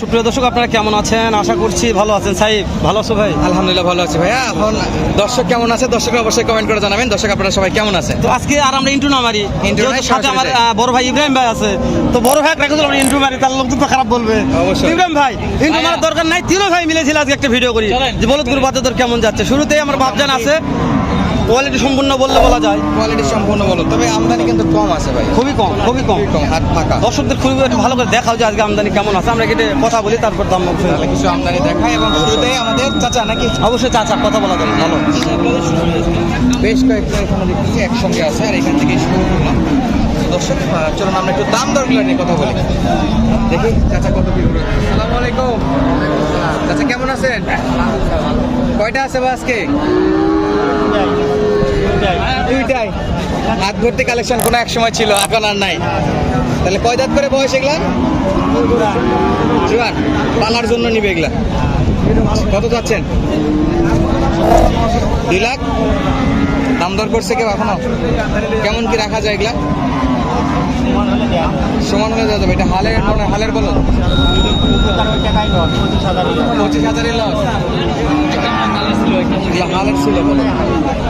সুপ্রিয় দর্শক আপনারা কেমন আছেন? আশা করছি ভালো আছেন। সাহেব ভালো আছো ভাই? আলহামদুলিল্লাহ ভালো আছি ভাইয়া। এখন দর্শক কেমন আছে? দর্শক অবশ্যই কমেন্ট করে জানাবেন। দর্শক আপনারা সবাই কেমন আছে তো আজকে আর আমরা ইন্টু না মারি। সাথে আমার বড় ভাই ইব্রাহিম ভাই আছে। তো বড় ভাই রেখে আমরা ইন্টু মারি তার লোক তো খারাপ বলবে। অবশ্যই। ইব্রাহিম ভাই ইন্টু মারার দরকার নাই। তিনও ভাই মিলেছিল আজকে একটা ভিডিও করি। যে বলদ গুরু বাচ্চাদের কেমন যাচ্ছে? শুরুতেই আমার বাপজান আছে। কোয়ালিটি সম্পূর্ণ বললে বলা যায়। কোয়ালিটি সম্পূর্ণ বলো তবে আমদানি কিন্তু কম আছে ভাই। খুবই কম খুবই কম। কম হাত ফাঁকা। দর্শকদের খুবই একটু ভালো করে দেখাও যে আজকে আমদানি কেমন আছে। আমরা কেটে কথা বলি তারপর দাম বলছি। কিছু আমদানি দেখায় এবং শুরুতেই আমাদের চাচা নাকি? অবশ্যই চাচা কথা বলা যাবে ভালো বেশ কয়েকটা এখানে দেখতেছি একসঙ্গে আছে আর এখান থেকে শুরু করলাম। দর্শক চলুন আমরা একটু দাম দরগুলো নিয়ে কথা বলি। দেখি চাচা কত কি করে আসসালামু আলাইকুম। চাচা কেমন আছেন? কয়টা আছে বা আজকে? দুইটাই। হাত ভর্তি কালেকশন কোনো এক সময় ছিল, এখন আর নাই। তাহলে কয় দাঁত করে বয়স এগুলা? জোয়ান, পালার জন্য নিবে এগুলা। কত যাচ্ছেন দুই লাখ? দাম দর করছে কেউ এখনও? কেমন কি রাখা যায় এগুলা? সমান হয়ে যাবে, এটা হালের হালের বলো পঁচিশ হাজারের লস। এগুলা হালের ছিল বলো।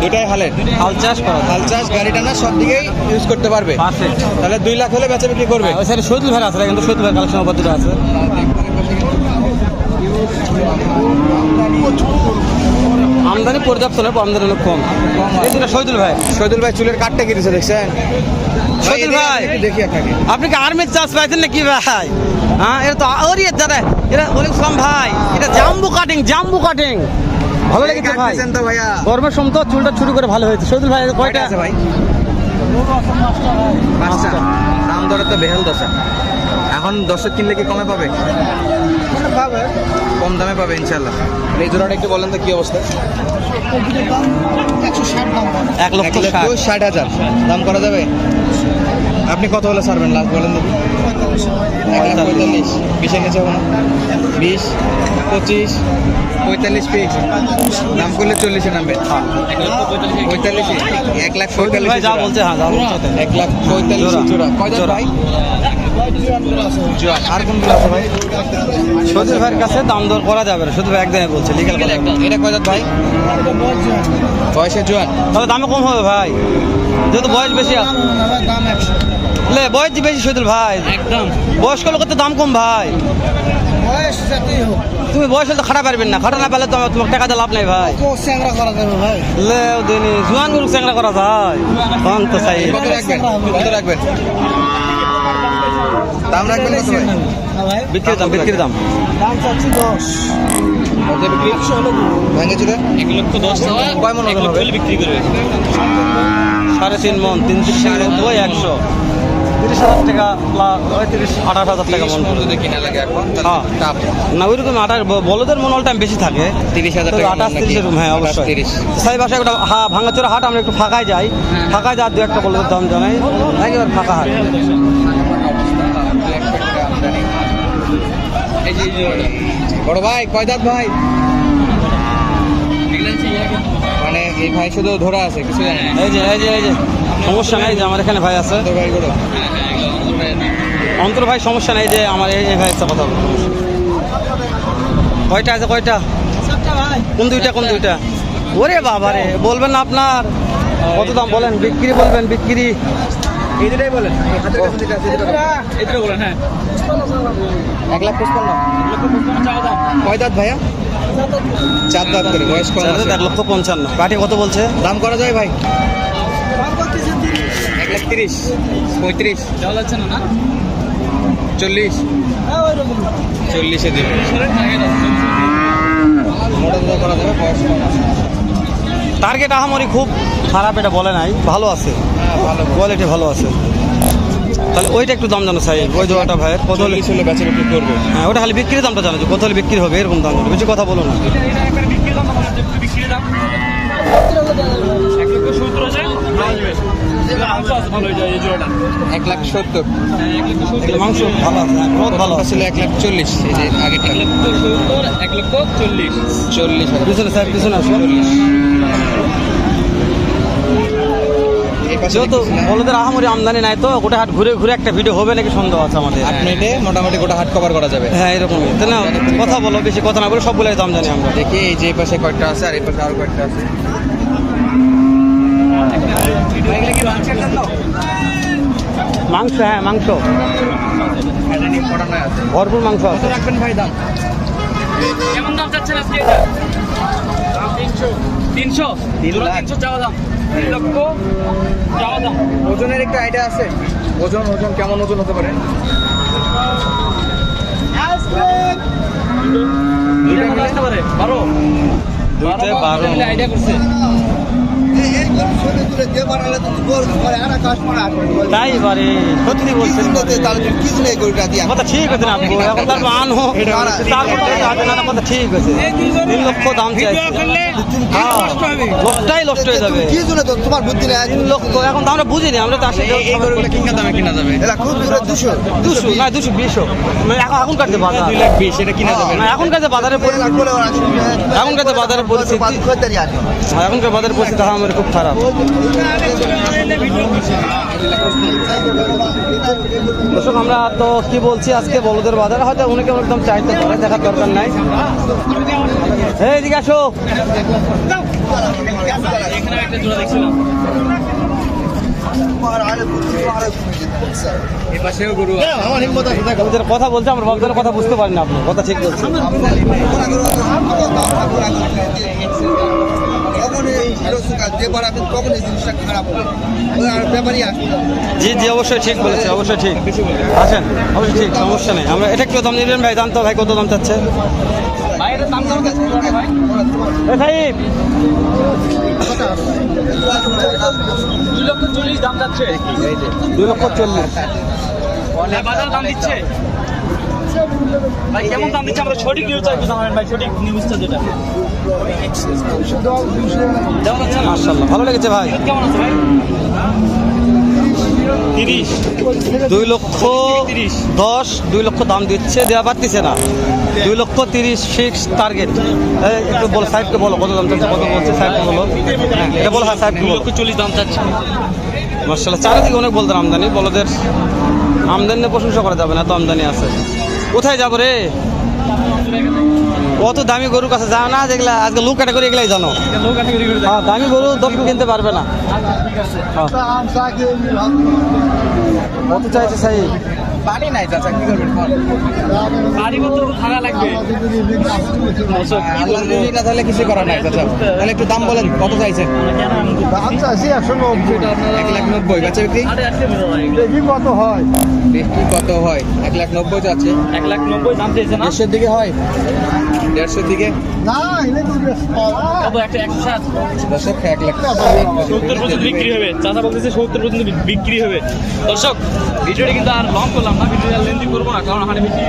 দুটাই হালের। হাল চাষ করা। হাল চাষ গাড়ি টানা সব দিকেই ইউজ করতে পারবে। তাহলে দুই লাখ হলে বেচা বিক্রি করবে। ওই সাইডে শহীদুল ভাই আছে কিন্তু শহীদুল ভাই কালেকশন দুটো আছে। আমদানি পর্যাপ্ত নয় আমদানি অনেক কম। এই দুটো শহীদুল ভাই। শহীদুল ভাই চুলের কাটটা কেটেছে দেখছেন? শহীদুল ভাই। দেখি আপনাকে। আপনি কি আর্মির চাষ পাইছেন নাকি ভাই? হ্যাঁ এটা তো ওরি দাদা এটা ওয়ালাইকুম সালাম ভাই। এটা জাম্বু কাটিং জাম্বু কাটিং ভালো লেগেছে ভাই। তো গরমের সময় তো চুলটা ছুটি করে ভালো হয়েছে। শহীদুল ভাই কয়টা? আছে ভাই? পাঁচটা। দাম দরে তো বেহাল দশা। এখন দশক কিনলে কি কমে পাবে? কম দামে পাবে ইনশাল্লাহ এই জোড়াটা একটু বলেন তো কি অবস্থা? এক লক্ষ এক ষাট ষাট হাজার। দাম করা যাবে? আপনি কত হলে ছাড়বেন লাস্ট বলেন দেখি। এক পঁয়তাল্লিশ। বিশের নিচে কোনো বিশ পঁচিশ। পঁয়তাল্লিশ ফিক্স দাম করলে চল্লিশে নামবে। পঁয়তাল্লিশে এক লাখ শহীদুল পঁয়তাল্লিশ ভাই যা বলছে হ্যাঁ যা বলছে। এক লাখ পঁয়তাল্লিশ জোড়া। ভাই? আর কোনগুলো আছে ভাই? ভাইয়ের কাছে দাম দর করা যাবে না। শুধু একদমই বলছে লিগাল এটা কয় ভাই? বয়সে জোয়ান। তবে দামে কম হবে ভাই। যেহেতু বয়স বেশি আছে। লে বয়স বেশি শহীদুল ভাই। একদম। বয়স্ক লোকের তো দাম কম ভাই। তুমি বয়স হলে তো খাটা পারবেন না। খাটা না পেলে তো আমার- তোমার টাকা লাভ নাই ভাই। লে দিনি জুয়ান গরু চ্যাংরা করা যায়। তখন তো চাই। কত রাখবেন কত দাম রাখবেন বিক্রির দাম বিক্রির দাম। এক লক্ষ দশ কয় বিক্রি করবে সাড়ে তিন মন তিন তিরিশ নব্বই একশো। তিরিশ হাজার টাকা তিরিশ আঠাশ হাজার টাকা মন। যদি কিনা লাগে এখন হ্যাঁ। না ওইরকম আঠাশ বলদের মন অল টাইম বেশি থাকে। তিরিশ হাজার টাকা আঠাশ তিরিশ এরকম হ্যাঁ অবশ্যই। তিরিশ। একটা হা ভাঙাচোরা হাট আমরা একটু ফাঁকায় যাই। ফাঁকায় যা দু একটা বলদের দাম জানাই। একেবারে ফাঁকা হাট। বড় ভাই কয় দাঁত ভাই এগুলো হচ্ছে ইয়ে কিন্তু। মানে এই ভাই শুধু ধরা আছে কিছু জানে না। এই যে এই যে এই যে সমস্যা নাই যে আমার এখানে ভাই আছে। ভাই অন্তর ভাই সমস্যা নাই যে আমার এই ভাইয়ের সাথে কথা কয়টা আছে কয়টা? কোন দুইটা কোন দুইটা? ওরে বাবা রে বলবেন না আপনার। কত দাম বলেন? বিক্রি বলবেন বিক্রি। এই দুটাই বলেন। হ্যাঁ। এক লাখ পঁচপান্ন। কয় দাঁত ভাইয়া? চার দাঁত করে বয়স কম আছে। এক লক্ষ পঞ্চান্ন। কাঠি কত বলছে? দাম করা যায় ভাই? এক লাখ তিরিশ। পঁয়ত্রিশ। না চল্লিশ। চল্লিশে করা যাবে বয়স কম আছে। টার্গেট আহামরি খুব খারাপ এটা বলে নাই। ভালো আছে। হ্যাঁ ভালো। কোয়ালিটি ভালো আছে। তাহলে ওইটা একটু দাম জানো সাই ওই জোড়াটা ভাইয়ের কত হলে চল্লিশ হলে বিক্রি করবে। হ্যাঁ ওটা খালি বিক্রির দামটা জানো কত হলে বিক্রি হবে এরকম দাম জানো বেশি কথা বলো না। এক এগুলো মাংস ভালো হয়ে লাখ সত্তর হ্যাঁ মাংস ভালো। আছে হ্যাঁ, ছিল এক লাখ চল্লিশ এই যে আগেরটা। এক লক্ষ সত্তর চল্লিশ। চল্লিশ পিছনে স্যার পিছনে পাশে যেহেতু বলদের আহামরি আমদানি নাই তো গোটা হাট ঘুরে ঘুরে একটা ভিডিও হবে নাকি সন্দেহ আছে আমাদের? আট মিনিটে মোটামুটি গোটা হাট কভার করা যাবে। হ্যাঁ এরকমই। তাই না কথা বলো বেশি কথা না বলে সবগুলোই দাম জানি আমরা। দেখি এই যে এই পাশে কয়েকটা আছে আর এই পাশে আরও কয়েকটা আছে। মাংস হ্যাঁ মাংস। ভরপুর মাংস আছে। রাখবেন ভাই দাম? কেমন দাম চাচ্ছেন এটা? তিনশো। তিনশো? তিন লাখ। তিনশো চাওয়া দাম। তিন লক্ষ চাওয়া দাম ওজনের একটা আইডিয়া আছে? ওজন ওজন কেমন ওজন হতে পারে? দুইটা মিলে? আসতে পারে। বারো? দুইটায় বারো। আইডিয়া করছে। তাই পারে সত্যি বলছেন। কথা ঠিক আছে না এখন তার মান হোক তারপর কথা ঠিক আছে। তিন লক্ষ দাম চাইছে। হ্যাঁ লোকটাই নষ্ট হয়ে যাবে। তোমার বুদ্ধি নেই? লক্ষ এখন তো আমরা বুঝিনি আমরা তো আসলে এই- গরুগুলো কিংকা দামে কিনা যাবে? এরা খুব দূরে দুশো। দুশো না দুশো বিশও মানে এখন এখনকার যে বাজার? দুই লাখ বিশ এটা কিনা যাবে? না এখনকার যে বাজারের পরিস্থিতি এখনকার যে বাজারের পরিস্থিতি খোঁজদারি আছে এখনকার বাজারের পরিস্থিতি আমার খুব খারাপ। দর্শক আমরা তো কি বলছি আজকে বলদের বাজারে হয়তো অনেকে অনেক দাম চাইতে পারে দেখার দরকার নাই। এই এদিকে আসো। কথা বলছে আমার বাবুদের কথা বুঝতে পারেন না আপনি কথা ঠিক বলছে তখন এই হিরো সুকা যে বাড়াবেন তখন এই জিনিসটা খারাপ হবে ওই আর ব্যাপারই আসবে জি জি, অবশ্যই ঠিক বলেছে, অবশ্যই ঠিক। আসেন, অবশ্যই ঠিক, সমস্যা নেই। আমরা এটা কেউ দাম নিলেন ভাই জানতো ভাই কত দাম চাচ্ছে? দুই লক্ষ চল্লিশ দাম যাচ্ছে দুই লক্ষ চল্লিশ বাজার দাম দিচ্ছে ভাই কেমন দাম দিচ্ছে আমরা সঠিক জানাবেন ভাই সঠিক নিউজটা যেটা কেমন মার্শাল্লাহ ভালো লেগেছে ভাই। কেমন আছে ভাই তিরিশ। দুই লক্ষ দশ দুই লক্ষ দাম দিচ্ছে দেওয়া পারতেছে না। দুই লক্ষ তিরিশ ফিক্স টার্গেট একটু বলো সাহেবকে বলো কত দাম চাচ্ছে কত বলছে সাহেবকে বলো। হ্যাঁ এটা বলো হ্যাঁ সাহেবকে বলো। চল্লিশ দাম চাচ্ছে। মার্শাল্লাহ চারিদিকে অনেক বলতেন আমদানি বলদের আমদানি প্রশংসা করা যাবে না তো আমদানি আছে। কোথায় যাব রে? কত দামি গরুর কাছে যাও না যেগুলা আজকে লু ক্যাটাগরি এগুলাই জানো। হ্যাঁ দামি গরু দর্শক কিনতে পারবে না। হ্যাঁ। কত চাইছে সাহেব? পানি নাই চাচা কি করবেন কোন? পানি মতো থাকা লাগবে? আল্লাহ যদি না তাহলে কিছু করার নাই চাচা। তাহলে একটু দাম বলেন কত চাইছেন? এক লাখ নব্বই বেচা বিক্রি? দেখি কত হয়। দেখি কত হয়। এক লাখ নব্বই যাচ্ছে এক লাখ নব্বই দাম চাইছে না? দিকে হয়। দেড়শোর দিকে? দর্শক এক লাখ সত্তর পর্যন্ত বিক্রি হবে। চাচা বলতেছে সত্তর পর্যন্ত বিক্রি হবে। দর্শক ভিডিওটি কিন্তু আর লং করলাম না। ভিডিওটা লেন্দি করব না কারণ ওখানে বেশি